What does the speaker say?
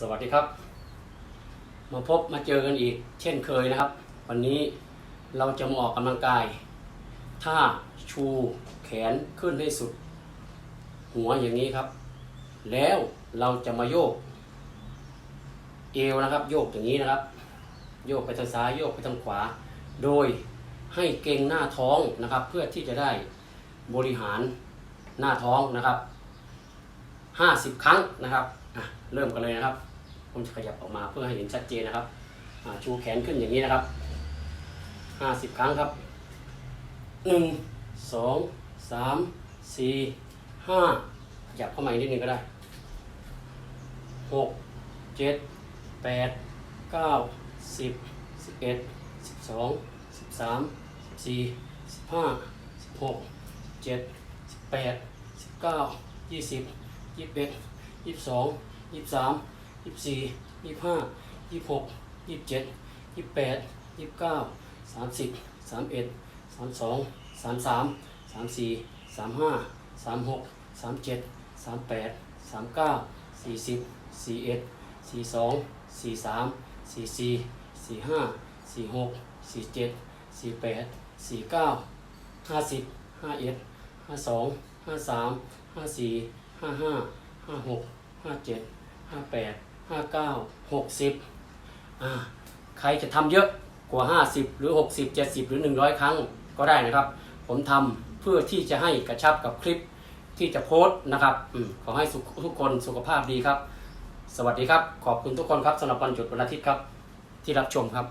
สวัสดีครับ มาพบมาเจอกันอีก เช่นเคยนะครับ วันนี้เราจะมาออกกำลังกายถ้าชูแขนขึ้นให้สุด หัวอย่างนี้ครับ แล้วเราจะมาโยก เอวนะครับ โยกอย่างนี้นะครับ โยกไปทางซ้ายโยกไปทางขวา โดยให้เกรงหน้าท้องนะครับ เพื่อที่จะได้บริหารหน้าท้องนะครับ 50 ครั้งนะครับ อะเริ่มกันเลยนะครับ ผมจะขยับออกมาเพื่อให้เห็นชัดเจนนะครับชูแขนขึ้นอย่างนี้นะครับ50ครั้งครับ1 2 3 4 5ขยับเข้ามาอีกนิดนึงก็ได้6 7 8 9 10 11 12 13 14 15 16 17 18 19 20ยี่สิบเอ็ดยี่สิบสอง ยี่สิบสามยี่สิบสี่ยี่สิบห้ายี่สิบหกยี่สิบเจ็ดยี่สิบแปดยี่สิบเก้าสามสิบสามเอ็ดสามสองสามสามสามสี่สามห้าสามหกสามเจ็ดสามแปดสามเก้าสี่สิบสี่เอ็ดสี่สองสี่สามสี่สี่สี่ห้าสี่หกสี่เจ็ดสี่แปดสี่เก้าห้าสิบห้าเอ็ดห้าสองห้าสามห้าสี่ห้าห้าห้าหกห้าเจ็ด ห้าแปดห้าเก้าหกสิบอ่าใครจะทำเยอะกว่าห้าสิบหรือหกสิบเจ็ดสิบหรือหนึ่งร้อยครั้งก็ได้นะครับ ผมทำเพื่อที่จะให้กระชับกับคลิปที่จะโพสต์นะครับอขอให้ทุกคนสุขภาพดีครับ สวัสดีครับ ขอบคุณทุกคนครับสำหรับวันหยุดวันอาทิตย์ครับ ที่รับชมครับ